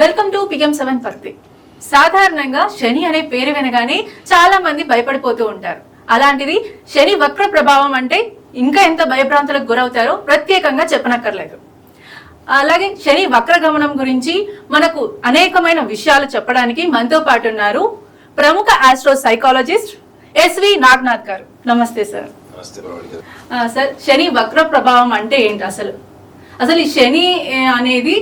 Welcome to PM seven పర్తి సాధారణంగా శని అనే పేరు వినగానే చాలా మంది భయపడిపోతూ ఉంటారు. అలాంటిది శని వక్ర ప్రభావం అంటే ఇంకా ఎంత భయభ్రాంతులకు గురవుతారో ప్రత్యేకంగా చెప్పనక్కర్లేదు. అలాగే శని వక్ర గమనం గురించి మనకు అనేకమైన విషయాలు చెప్పడానికి మనతో పాటు ఉన్నారు ప్రముఖ ఆస్ట్రో సైకాలజిస్ట్ ఎస్వి నాగ్నాథ్ గారు. నమస్తే సార్. సార్ శని వక్ర ప్రభావం అంటే ఏంటి అసలు? అసలు ఈ శని అనేది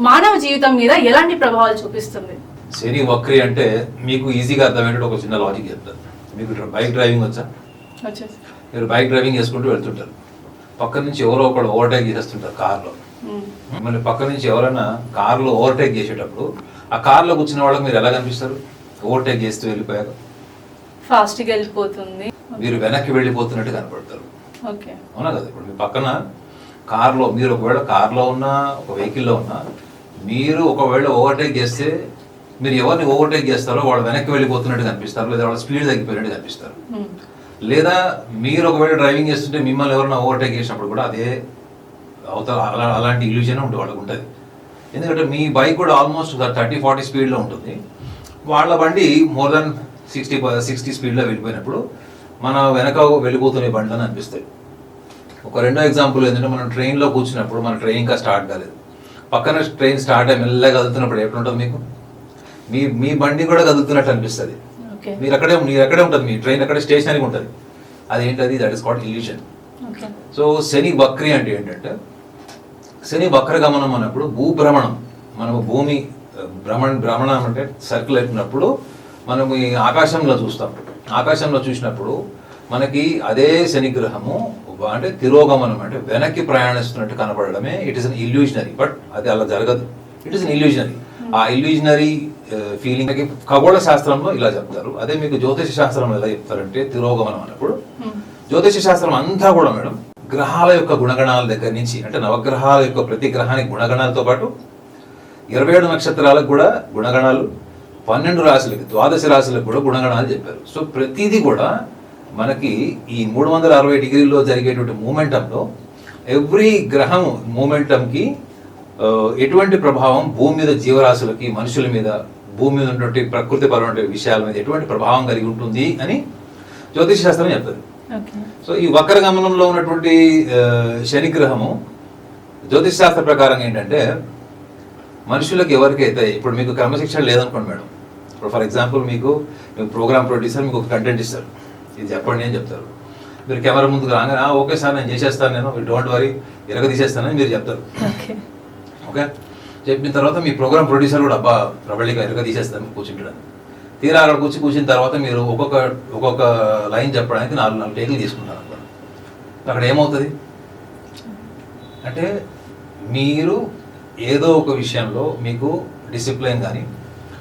మానవ జీవితం మీద ఎలాంటి ప్రభావాలు చూపిస్తుంది? శని వక్రి అంటే మీకు ఈజీగా అర్థమయ్యేటట్టు ఒక చిన్న లాజిక్ చెప్తాను మీకు బైక్ డ్రైవింగ్ వచ్చా? మీరు బైక్ డ్రైవింగ్ చేసుకుంటూ వెళ్తుంటారు. పక్క నుంచి ఎవరో ఒకడు ఓవర్టేక్ చేసేస్తుంటారు కార్లో. మళ్ళీ పక్క నుంచి ఎవరైనా కార్లో ఓవర్టేక్ చేసేటప్పుడు ఆ కార్లో కూర్చున్న వాళ్ళకి మీరు ఎలా కనిపిస్తారు? ఓవర్టేక్ చేస్తూ వెళ్ళిపోయారు ఫాస్ట్గా వెళ్ళిపోతుంది. మీరు వెనక్కి వెళ్ళిపోతున్నట్టు కనపడతారు. ఓకే. అవునా కదా? ఇప్పుడు మీ పక్కన కార్లో మీరు ఒకవేళ కార్లో ఉన్నా ఒక వెహికల్లో ఉన్నా మీరు ఒకవేళ ఓవర్టేక్ చేస్తే మీరు ఎవరిని ఓవర్టేక్ చేస్తారో వాళ్ళు వెనక్కి వెళ్ళిపోతున్నట్టు కనిపిస్తారు లేదా వాళ్ళ స్పీడ్ తగ్గిపోయినట్టు కనిపిస్తారు. లేదా మీరు ఒకవేళ డ్రైవింగ్ చేస్తుంటే మిమ్మల్ని ఎవరైనా ఓవర్టేక్ చేసినప్పుడు కూడా అదే అవతల అలా అలాంటి ఇల్యూజన్ ఉంటుంది వాళ్ళకి ఉంటుంది. ఎందుకంటే మీ బైక్ కూడా ఆల్మోస్ట్ థర్టీ ఫార్టీ స్పీడ్లో ఉంటుంది. వాళ్ళ బండి మోర్ దెన్ సిక్స్టీ సిక్స్టీ స్పీడ్లో వెళ్ళిపోయినప్పుడు మన వెనక వెళ్ళిపోతున్న బండి అని అనిపిస్తాయి. ఒక రెండో ఎగ్జాంపుల్ ఏంటంటే మనం ట్రైన్లో కూర్చున్నప్పుడు మన ట్రైన్ ఇంకా స్టార్ట్ కాలేదు. పక్కన ట్రైన్ స్టార్ట్ అయ్యి మెల్లగా కదులుతున్నప్పుడు ఎట్లుంటుంది మీకు? మీ మీ బండి కూడా కదులుతున్నట్టు అనిపిస్తుంది. మీరు అక్కడే మీరు ఎక్కడే ఉంటుంది మీ ట్రైన్ అక్కడే స్టేషనరీ ఉంటుంది. అదేంటది? That is called illusion so శని వక్రి అంటే ఏంటంటే శని వక్ర గమనం అన్నప్పుడు భూభ్రమణం. మనము భూమి భ్రమణ భ్రమణం అంటే సర్కిల్ అయినప్పుడు మనము ఆకాశంలో చూస్తాం. ఆకాశంలో చూసినప్పుడు మనకి అదే శని గ్రహము అంటే తిరోగమనం అంటే వెనక్కి ప్రయాణిస్తున్నట్టు కనపడడమే it is an illusionary but అది అలా జరగదు. ఇట్ ఇస్ అన్ ఇల్యూషనరీ ఆ ఇల్యూషనరీ ఫీలింగ్ ఖగోళ శాస్త్రంలో ఇలా చెప్తారు. అదే మీకు జ్యోతిష శాస్త్రంలో ఎలా చెప్తారంటే తిరోగమనం అన్నప్పుడు. ఉమ్, జ్యోతిష శాస్త్రం అంతా కూడా మేడం గ్రహాల యొక్క గుణగణాల దగ్గర నుంచి అంటే నవగ్రహాల యొక్క ప్రతి గ్రహానికి గుణగణాలతో పాటు ఇరవై ఏడు నక్షత్రాలకు కూడా గుణగణాలు పన్నెండు రాశులకి ద్వాదశ రాశులకు కూడా గుణగణాలు చెప్పారు. సో ప్రతిదీ కూడా మనకి ఈ మూడు వందల అరవై డిగ్రీల్లో జరిగేటువంటి మూమెంటంలో ఎవ్రీ గ్రహం మూమెంటంకి ఎటువంటి ప్రభావం భూమి మీద జీవరాశులకి మనుషుల మీద భూమి మీద ఉన్నటువంటి ప్రకృతి పరమైన విషయాల మీద ఎటువంటి ప్రభావం కలిగి ఉంటుంది అని జ్యోతిష శాస్త్రం చెప్తుంది. సో ఈ వక్ర గమనంలో ఉన్నటువంటి శని గ్రహము జ్యోతిష్ శాస్త్ర ప్రకారం ఏంటంటే మనుషులకు ఎవరికైతే ఇప్పుడు మీకు క్రమశిక్షణ లేదనుకోండి మేడం. ఇప్పుడు ఫర్ ఎగ్జాంపుల్ మీకు మీకు ప్రోగ్రామ్ ప్రొడ్యూసర్ మీకు ఒక కంటెంట్ ఇస్తారు. ఇది చెప్పండి అని చెప్తారు. మీరు కెమెరా ముందుకు రాగానే "ఆ, ఓకే సార్ నేను చేసేస్తాను నేను. డోంట్ వరీ ఇరగ తీసేస్తానని మీరు చెప్తారు. ఓకే. చెప్పిన తర్వాత మీ ప్రోగ్రామ్ ప్రొడ్యూసర్ కూడా అబ్బా ప్రబలిగా ఎరుక తీసేస్తాను కూర్చుంటాడు తీరా అక్కడ కూర్చి కూర్చున్న తర్వాత మీరు ఒక్కొక్క ఒక్కొక్క లైన్ చెప్పడానికి నాలుగు నాలుగు టేకులు తీసుకుంటారు అక్కడ. అక్కడ ఏమవుతుంది? అంటే మీరు ఏదో ఒక విషయంలో మీకు డిసిప్లిన్ కానీ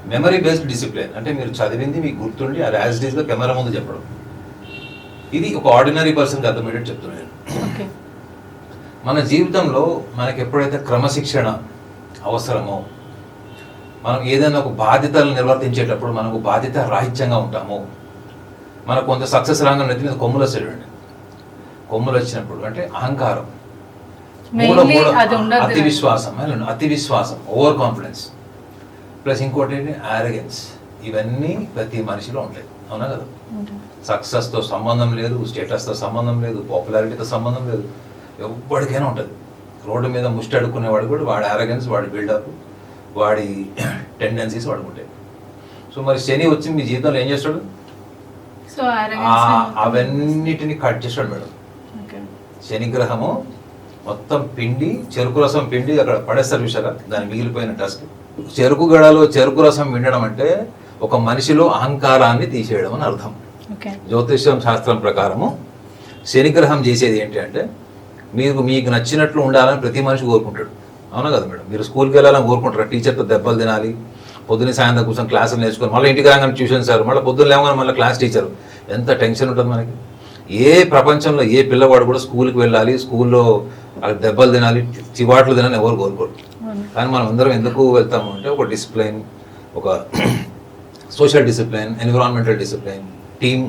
మెమరీ బేస్డ్ డిసిప్లిన్ అంటే మీరు చదివింది మీకు గుర్తుండి అది యాజ్ డీస్గా కెమెరా ముందు చెప్పడం. ఇది ఒక ఆర్డినరీ పర్సన్కి అర్థమయ్యేటట్టు చెప్తున్నాను నేను. మన జీవితంలో మనకి ఎప్పుడైతే క్రమశిక్షణ అవసరమో మనం ఏదైనా ఒక బాధ్యతలు నిర్వర్తించేటప్పుడు మనకు బాధ్యత రాహిత్యంగా ఉంటాము మనకు కొంత సక్సెస్ రాగానే నెత్తి మీద కొమ్ములు వస్తాయండి కొమ్ములు వచ్చినప్పుడు అంటే అహంకారం. అతి విశ్వాసం అతి విశ్వాసం ఓవర్ కాన్ఫిడెన్స్ ప్లస్ ఇంకోటి ఏంటి? ఆరగెన్స్ ఇవన్నీ ప్రతి మనిషిలో ఉంటాయి. అవునా కదా? సక్సెస్తో సంబంధం లేదు స్టేటస్తో సంబంధం లేదు పాపులారిటీతో సంబంధం లేదు. ఎవ్వడికైనా ఉంటుంది. రోడ్డు మీద ముష్టి అడుక్కునేవాడు కూడా వాడి ఆరగెన్స్ వాడి బిల్డప్ వాడి టెండెన్సీస్ వాడికి ఉంటాయి. సో మరి శని వచ్చి మీ జీవితంలో ఏం చేస్తాడు? అవన్నిటిని కట్ చేస్తాడు మేడం. ఓకే శని గ్రహము మొత్తం పిండి చెరుకు రసం పిండి అక్కడ పడేస్తారు చూసారా దాని మిగిలిపోయిన డస్ట్ చెరుకు గడలో చెరుకు రసం పిండడం అంటే ఒక మనిషిలో అహంకారాన్ని తీసేయడం అని అర్థం. జ్యోతిష్యం శాస్త్రం ప్రకారము శనిగ్రహం చేసేది ఏంటి అంటే మీకు మీకు నచ్చినట్లు ఉండాలని ప్రతి మనిషి కోరుకుంటాడు. అవునా కదా మేడం? మీరు స్కూల్కి వెళ్ళాలని కోరుకుంటారు? టీచర్తో దెబ్బలు తినాలి పొద్దున్న సాయంత్రం కూర్చొని క్లాసులు నేర్చుకొని మళ్ళీ ఇంటికి రాగానే ట్యూషన్ సార్ మళ్ళీ పొద్దున్న లేవగానే మళ్ళీ క్లాస్ టీచర్ ఎంత టెన్షన్ ఉంటుంది మనకి? ఏ ప్రపంచంలో ఏ పిల్లవాడు కూడా స్కూల్కి వెళ్ళాలి స్కూల్లో అక్కడ దెబ్బలు తినాలి చివాట్లు తినాలని ఎవరు కోరుకోరు. కానీ మనం అందరం ఎందుకు వెళ్తాము అంటే ఒక డిసిప్లైన్ ఒక social discipline environmental discipline team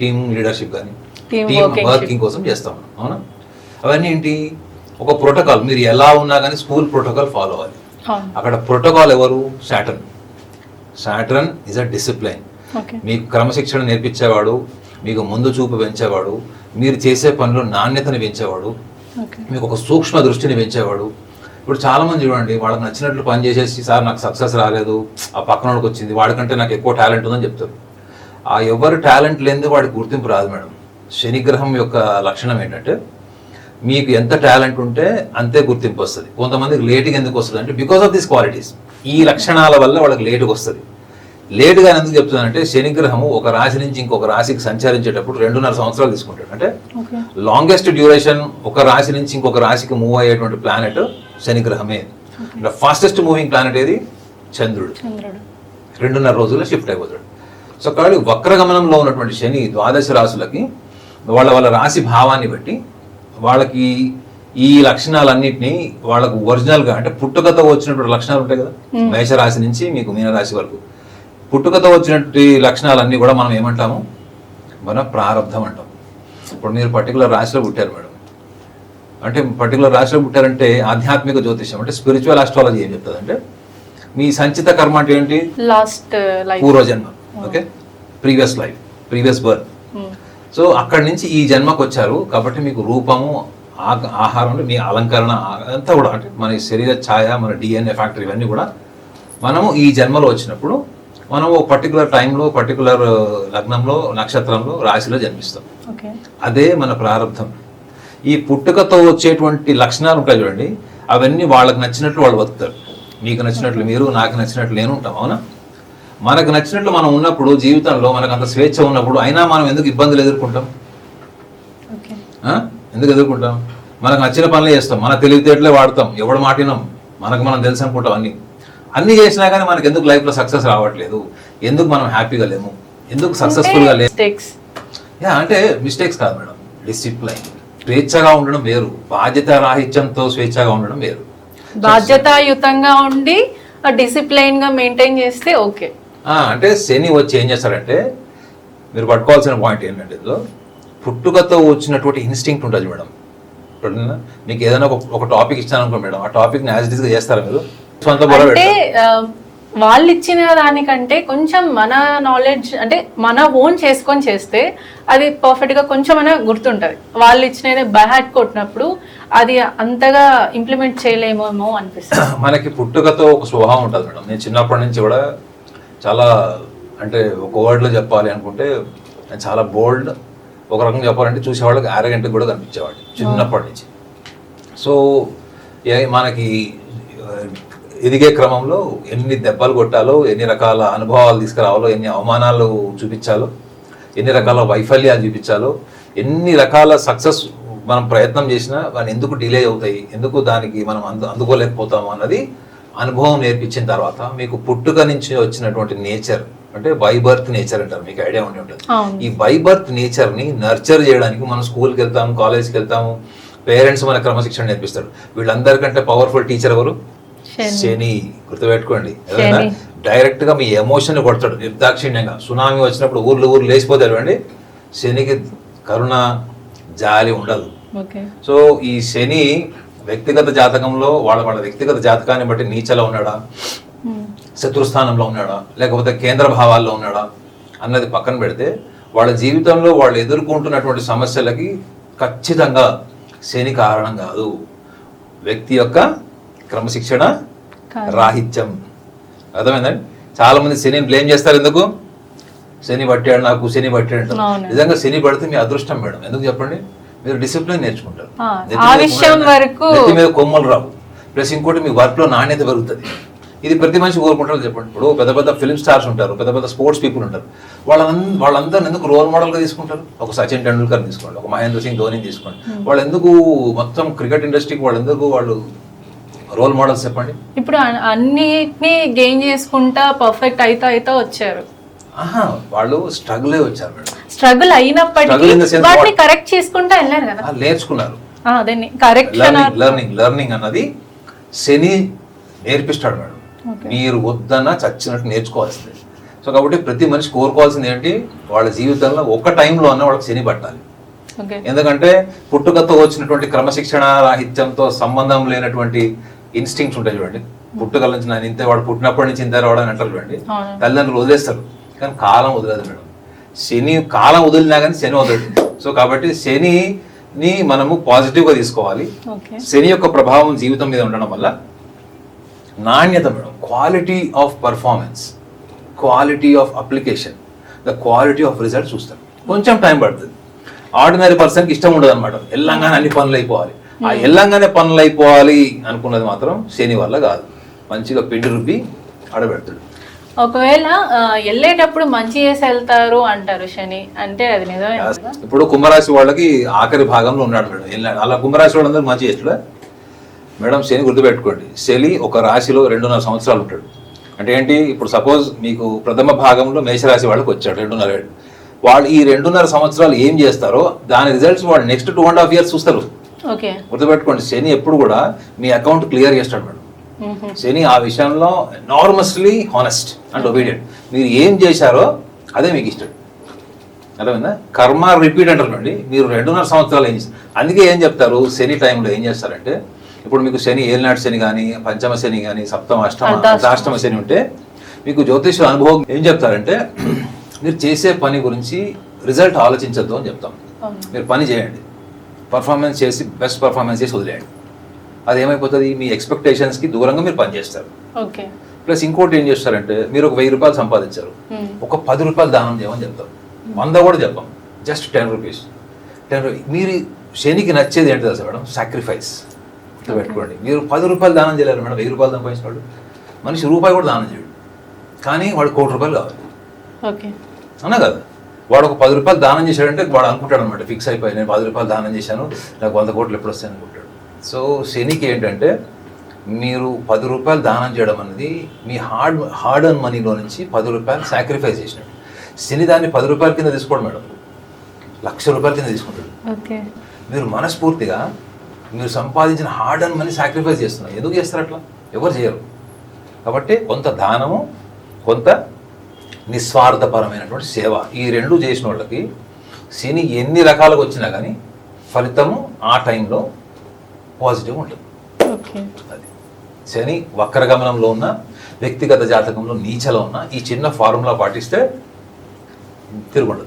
team leadership కానీ టీమ్. వర్కింగ్ కోసం చేస్తాం. అవునా? అవన్నీ ఏంటి? ఒక ప్రోటోకాల్. మీరు ఎలా ఉన్నా కానీ స్కూల్ ప్రోటోకాల్ ఫాలో అవ్వాలి. అక్కడ ప్రోటోకాల్ ఎవరు? Saturn Saturn is a discipline మీకు క్రమశిక్షణ నేర్పించేవాడు మీకు ముందు చూపు పెంచేవాడు మీరు చేసే పనులు నాణ్యతని పెంచేవాడు మీకు ఒక సూక్ష్మ దృష్టిని పెంచేవాడు. ఇప్పుడు చాలా మంది చూడండి వాళ్ళకి నచ్చినట్లు పని చేసేసి సార్ నాకు సక్సెస్ రాలేదు ఆ పక్కనోడికి వచ్చింది వాడికంటే నాకు ఎక్కువ టాలెంట్ ఉందని చెప్తారు. ఆ ఎవరు టాలెంట్ లేనిది వాడికి గుర్తింపు రాదు మేడం. శనిగ్రహం యొక్క లక్షణం ఏంటంటే మీకు ఎంత టాలెంట్ ఉంటే అంతే గుర్తింపు వస్తుంది. కొంతమందికి లేట్గా ఎందుకు వస్తుంది అంటే బికాస్ ఆఫ్ దిస్ క్వాలిటీస్ ఈ లక్షణాల వల్ల వాళ్ళకి లేటుగా వస్తుంది. లేటుగా ఎందుకు చెప్తున్నానంటే శనిగ్రహము ఒక రాశి నుంచి ఇంకొక రాశికి సంచరించేటప్పుడు రెండున్నర సంవత్సరాలు తీసుకుంటాడు. అంటే లాంగెస్ట్ డ్యూరేషన్ ఒక రాశి నుంచి ఇంకొక రాశికి మూవ్ అయ్యేటువంటి ప్లానెట్ శనిగ్రహమే. ఫాస్టెస్ట్ మూవింగ్ ప్లానెట్ ఏది? చంద్రుడు. రెండున్నర రోజుల్లో షిఫ్ట్ అయిపోతాడు. సో కాబట్టి వక్రగమనంలో ఉన్నటువంటి శని ద్వాదశ రాశులకి వాళ్ళ వాళ్ళ రాశి భావాన్ని బట్టి వాళ్ళకి ఈ లక్షణాలన్నింటినీ వాళ్ళకు ఒరిజినల్గా అంటే పుట్టుకతో వచ్చినటువంటి లక్షణాలు ఉంటాయి కదా? మేషరాశి నుంచి మీకు మీనరాశి వరకు. పుట్టుకతో వచ్చినటువంటి లక్షణాలన్నీ కూడా మనం ఏమంటాము? మన ప్రారంధం అంటాం. ఇప్పుడు మీరు పర్టికులర్ రాశిలో పుట్టారు మేడం. అంటే పర్టికులర్ రాశిలో పుట్టారంటే ఆధ్యాత్మిక జ్యోతిషం అంటే స్పిరిచువల్ ఆస్ట్రాలజీ ఏం చెప్తుంది అంటే మీ సంచిత కర్మ అంటే ఏంటి? లాస్ట్ లైఫ్ పూర్వజన్మ. Okay previous life previous birth so అక్కడి నుంచి ఈ జన్మకు వచ్చారు కాబట్టి మీకు రూపము ఆహారం మీ అలంకరణ అంతా కూడా అంటే మన శరీర ఛాయ మన డిఎన్ఏ ఫ్యాక్టరీ ఇవన్నీ కూడా మనము ఈ జన్మలో వచ్చినప్పుడు మనం ఒక పర్టికులర్ టైంలో పర్టికులర్ లగ్నంలో నక్షత్రంలో రాశిలో జన్మిస్తాం. ఓకే అదే మన ప్రారంధం ఈ పుట్టుకతో వచ్చేటువంటి లక్షణాలు ఉంటాయి చూడండి అవన్నీ వాళ్ళకి నచ్చినట్లు వాళ్ళు బతుకుతారు. మీకు నచ్చినట్లు మీరు నాకు నచ్చినట్లు నేను ఉంటాం అవునా? మనకు నచ్చినట్లు మనం ఉన్నప్పుడు జీవితంలో మనకు అంత స్వేచ్ఛ ఉన్నప్పుడు అయినా మనం ఎందుకు ఇబ్బందులు ఎదుర్కొంటాం? ఎందుకు ఎదుర్కొంటాం? మనకు నచ్చిన పనులే చేస్తాం. మన తెలివితేటలే వాడతాం. ఎవడు మాటినాం మనకు మనం తెలుసు అనుకుంటాం అన్ని. అన్ని చేసినా కానీ మనకి ఎందుకు లైఫ్లో సక్సెస్ రావట్లేదు? ఎందుకు మనం హ్యాపీగా లేము? ఎందుకు సక్సెస్ఫుల్గా లేము? మిస్టేక్స్ యా అంటే మిస్టేక్స్ కాదు మేడం. డిసిప్లైన్ స్వేచ్ఛగా ఉండడం వేరు. బాధ్యత రాహిత్యంతో స్వేచ్ఛగా ఉండడం వేరు. బాధ్యతాయుతంగా ఉండి డిసిప్లైన్గా మెయింటైన్ చేస్తే ఓకే. అంటే శని వచ్చి ఏం చేస్తారంటే మీరు పట్టుకోవాల్సిన పాయింట్ ఏంటంటే ఇందులో పుట్టుకతో వచ్చినటువంటి ఇన్స్టింక్ట్ ఉంటుంది మేడం. మీకు ఏదైనా ఒక టాపిక్ ఇచ్చాను అనుకో మేడం ఆ టాపిక్ని యాజ్ చేస్తారా మీరు? సొంత అంటే వాళ్ళు ఇచ్చిన దానికంటే కొంచెం మన నాలెడ్జ్ అంటే మన ఓన్ చేసుకొని చేస్తే అది పర్ఫెక్ట్గా కొంచెం అయినా గుర్తుంటది. వాళ్ళు ఇచ్చిన బైహాట్ కొట్టినప్పుడు అది అంతగా ఇంప్లిమెంట్ చేయలేమేమో అనిపిస్తుంది. మనకి పుట్టుకతో ఒక స్వభావం ఉంటుంది మేడం. నేను చిన్నప్పటి నుంచి కూడా చాలా అంటే ఒక వర్డ్లో చెప్పాలి అనుకుంటే నేను చాలా బోల్డ్ ఒక రకంగా చెప్పాలంటే చూసేవాళ్ళకి అరగంటకి కూడా కనిపించేవాడు చిన్నప్పటి నుంచి. సో మనకి ఎదిగే క్రమంలో ఎన్ని దెబ్బలు కొట్టాలో ఎన్ని రకాల అనుభవాలు తీసుకురావాలో ఎన్ని అవమానాలు చూపించాలో ఎన్ని రకాల వైఫల్యాలు చూపించాలో ఎన్ని రకాల సక్సెస్ మనం ప్రయత్నం చేసినా వాని ఎందుకు డిలే అవుతాయి ఎందుకు దానికి మనం అందు అందుకోలేకపోతాము అన్నది అనుభవం నేర్పించిన తర్వాత మీకు పుట్టుక నుంచి వచ్చినటువంటి నేచర్ అంటే బై బర్త్ నేచర్ అంటారు మీకు ఐడియా ఉండి ఉంటుంది. ఈ బై బర్త్ నేచర్ని నర్చర్ చేయడానికి మనం స్కూల్కి వెళ్తాము కాలేజ్కి వెళ్తాము పేరెంట్స్ మన క్రమశిక్షణ నేర్పిస్తాడు వీళ్ళందరికంటే పవర్ఫుల్ టీచర్ ఎవరు? శని. గుర్తుపెట్టుకోండి. డైరెక్ట్గా మీ ఎమోషన్ కొడతాడు నిర్దాక్షిణ్యంగా. సునామీ వచ్చినప్పుడు ఊర్లు ఊర్లు లేచిపోతాడు అండి శనికి కరుణ జాలి ఉండదు. ఓకే. సో ఈ శని వ్యక్తిగత జాతకంలో వాళ్ళ వాళ్ళ వ్యక్తిగత జాతకాన్ని బట్టి నీచలో ఉన్నాడా? శత్రుస్థానంలో ఉన్నాడా? లేకపోతే కేంద్ర భావాల్లో ఉన్నాడా? అన్నది పక్కన పెడితే వాళ్ళ జీవితంలో వాళ్ళు ఎదుర్కొంటున్నటువంటి సమస్యలకి ఖచ్చితంగా శని కారణం కాదు. వ్యక్తి యొక్క క్రమశిక్షణ. రాహిత్యం. అర్థమైందండి? చాలా మంది శనిని బ్లేమ్ చేస్తారు ఎందుకు? శని పట్టాడు నాకు శని పట్టాడు. నిజంగా శని పడితే మీ అదృష్టం మేడం. ఎందుకు చెప్పండి? మీరు డిసిప్లిన్ నేర్చుకుంటారు. ఆ, మీద విషయం కొమ్మలు- వరకు- నెత్తి మీద కొమ్మలు రావు. ప్లస్ ఇంకోటి మీ వర్క్లో నాణ్యత పెరుగుతుంది. ఇది ప్రతి మనిషి కోరుకుంటారు చెప్పండి. ఇప్పుడు పెద్ద పెద్ద ఫిల్మ్ స్టార్స్ ఉంటారు పెద్ద పెద్ద స్పోర్ట్స్ పీపుల్ ఉంటారు. వాళ్ళందరూ వాళ్ళందరూ ఎందుకు రోల్ మోడల్గా తీసుకుంటారు? ఒక సచిన్ టెండూల్కర్ తీసుకోండి ఒక మహేంద్ర సింగ్ ధోని తీసుకోండి. వాళ్ళు ఎందుకు మొత్తం క్రికెట్ ఇండస్ట్రీకి వాళ్ళు ఎందుకు వాళ్ళు రోల్ మోడల్స్ చెప్పండి? ఇప్పుడు అన్- అన్నిటినీ గెయిన్ చేసుకుంటా పర్ఫెక్ట్ అయితా అయితా వచ్చారు. వాళ్ళు స్ట్రగులే వచ్చారు స్ట్రగుల్ అయినప్పటికీ వాటిని? కరెక్ట్ చేసుకుంటా వెళ్ళారు కదా. నేర్చుకున్నారు. లెర్నింగ్ లెర్నింగ్ అన్నది శని నేర్పిస్తాడు మేడం. మీరు వద్దన్న చచ్చినట్టు నేర్చుకోవాల్సిందే. సో కాబట్టి ప్రతి మనిషి కోరుకోవాల్సింది ఏంటి? వాళ్ళ జీవితంలో ఒక టైంలో అన్న వాళ్ళకి శని పట్టాలి. ఎందుకంటే పుట్టుకతో వచ్చినటువంటి క్రమశిక్షణ రాహిత్యంతో సంబంధం లేనటువంటి ఇన్స్టింక్ట్స్ ఉంటాయి చూడండి. పుట్టుకల నుంచి నేను ఇంతే వాడు పుట్టినప్పటి నుంచి ఇంతే వాడు అని అంటారు చూడండి. తల్లిదండ్రులు వదిలేస్తారు. కానీ కాలం వదలదు మేడం. శని కాలం వదిలినా కానీ శని వదలదు. సో కాబట్టి శనిని మనము పాజిటివ్గా తీసుకోవాలి. ఓకే. శని యొక్క ప్రభావం జీవితం మీద ఉండడం వల్ల నాణ్యత madam quality of performance quality of application the quality of result చూస్తారు. కొంచెం టైం పడుతుంది. ఆర్డినరీ పర్సన్కి ఇష్టం ఉండదు అనమాట ఎల్లంగానే అన్ని పనులు అయిపోవాలి. ఆ ఎల్లంగానే పనులు అయిపోవాలి అనుకున్నది మాత్రం శని వల్ల కాదు. మంచిగా పిండి రుబ్బి ఆడబెడతాడు. ఒకవేళ వెళ్ళేటప్పుడు మంచి చేసి వెళ్తారు అంటారు శని. అంటే అది నిజమే ఇప్పుడు కుంభరాశి వాళ్ళకి ఆఖరి భాగంలో ఉన్నాడు మేడం. వెళ్ళాడు అలా కుంభరాశి వాళ్ళందరూ మంచి చేస్తాడా? మేడం శని గుర్తుపెట్టుకోండి. శని ఒక రాశిలో రెండున్నర సంవత్సరాలు ఉంటాడు. అంటే ఏంటి? ఇప్పుడు సపోజ్ మీకు ప్రథమ భాగంలో మేషరాశి వాళ్ళకి వచ్చాడు రెండున్నర ఏళ్ళు వాళ్ళు ఈ రెండున్నర సంవత్సరాలు ఏం చేస్తారో దాని రిజల్ట్స్ వాళ్ళు next two and half years చూస్తారు. ఓకే. గుర్తుపెట్టుకోండి శని ఎప్పుడు కూడా మీ అకౌంట్ క్లియర్ చేస్తాడు మేడం. శని ఆ విషయంలో ఎనార్మస్లీ హానెస్ట్ అండ్ ఒబీడియంట్ మీరు ఏం చేశారో అదే మీకు ఇష్టం. అర్థమైందా? కర్మ రిపీట్ అంటారండి మీరు రెండున్నర సంవత్సరాలు ఏం చేస్తారు అందుకే ఏం చెప్తారు? శని టైంలో ఏం చేస్తారంటే ఇప్పుడు మీకు శని ఏలినాటి శని కానీ పంచమ శని కానీ సప్తమ అష్టమ. అర్ధాష్టమ శని ఉంటే మీకు జ్యోతిష అనుభవం ఏం చెప్తారంటే మీరు చేసే పని గురించి రిజల్ట్ ఆలోచించద్దు అని చెప్తాం. మీరు పని చేయండి. పర్ఫార్మెన్స్ చేసి బెస్ట్ పర్ఫార్మెన్స్ చేసి వదిలేయండి. అది ఏమైపోతుంది మీ ఎక్స్పెక్టేషన్స్కి దూరంగా మీరు పని చేస్తారు ఓకే. ప్లస్ ఇంకోటి ఏం చేస్తారంటే మీరు ఒక వెయ్యి రూపాయలు సంపాదించారు. ఒక పది రూపాయలు దానం చేయమని చెప్తాం వంద కూడా చెప్పాం. Just ten rupees. టెన్ మీరు శనికి నచ్చేది ఏంటి తెలుసా మేడం? సాక్రిఫైస్ పెట్టుకోండి మీరు పది రూపాయలు దానం చేయలేరు మేడం. వెయ్యి రూపాయలు సంపాదించిన వాడు మనిషి రూపాయి కూడా దానం చేయడు. కానీ వాడు కోటి రూపాయలు కావాలి. ఓకే. అవునా కదా? వాడు ఒక పది రూపాయలు దానం చేశాడంటే వాడు అనుకుంటాడు అనమాట ఫిక్స్ అయిపోయి నేను పది రూపాయలు దానం చేశాను. నాకు వంద కోట్లు ఎప్పుడు వస్తాయి అనుకుంటాడు. సో శనికి ఏంటంటే మీరు పది రూపాయలు దానం చేయడం అనేది మీ హార్డ్ హార్డ్ అన్ మనీలో నుంచి పది రూపాయలు సాక్రిఫైస్ చేసినట్టు. శని దాన్ని పది రూపాయల కింద తీసుకోండి మేడం. లక్ష రూపాయల కింద తీసుకుంటాడు. ఓకే. మీరు మనస్ఫూర్తిగా మీరు సంపాదించిన హార్డ్ అండ్ మనీ సాక్రిఫైస్ చేస్తున్నారు. ఎందుకు చేస్తారు అట్లా? ఎవరు చేయరు. కాబట్టి కొంత దానము కొంత నిస్వార్థపరమైనటువంటి సేవ ఈ రెండు చేసిన వాళ్ళకి శని ఎన్ని రకాలుగా వచ్చినా కానీ ఫలితము ఆ టైంలో పాజిటివ్ ఉంటుంది. అది. శని వక్రగమనంలో ఉన్న వ్యక్తిగత జాతకంలో నీచలో ఉన్న ఈ చిన్న ఫార్ములా పాటిస్తే తిరుగుండదు.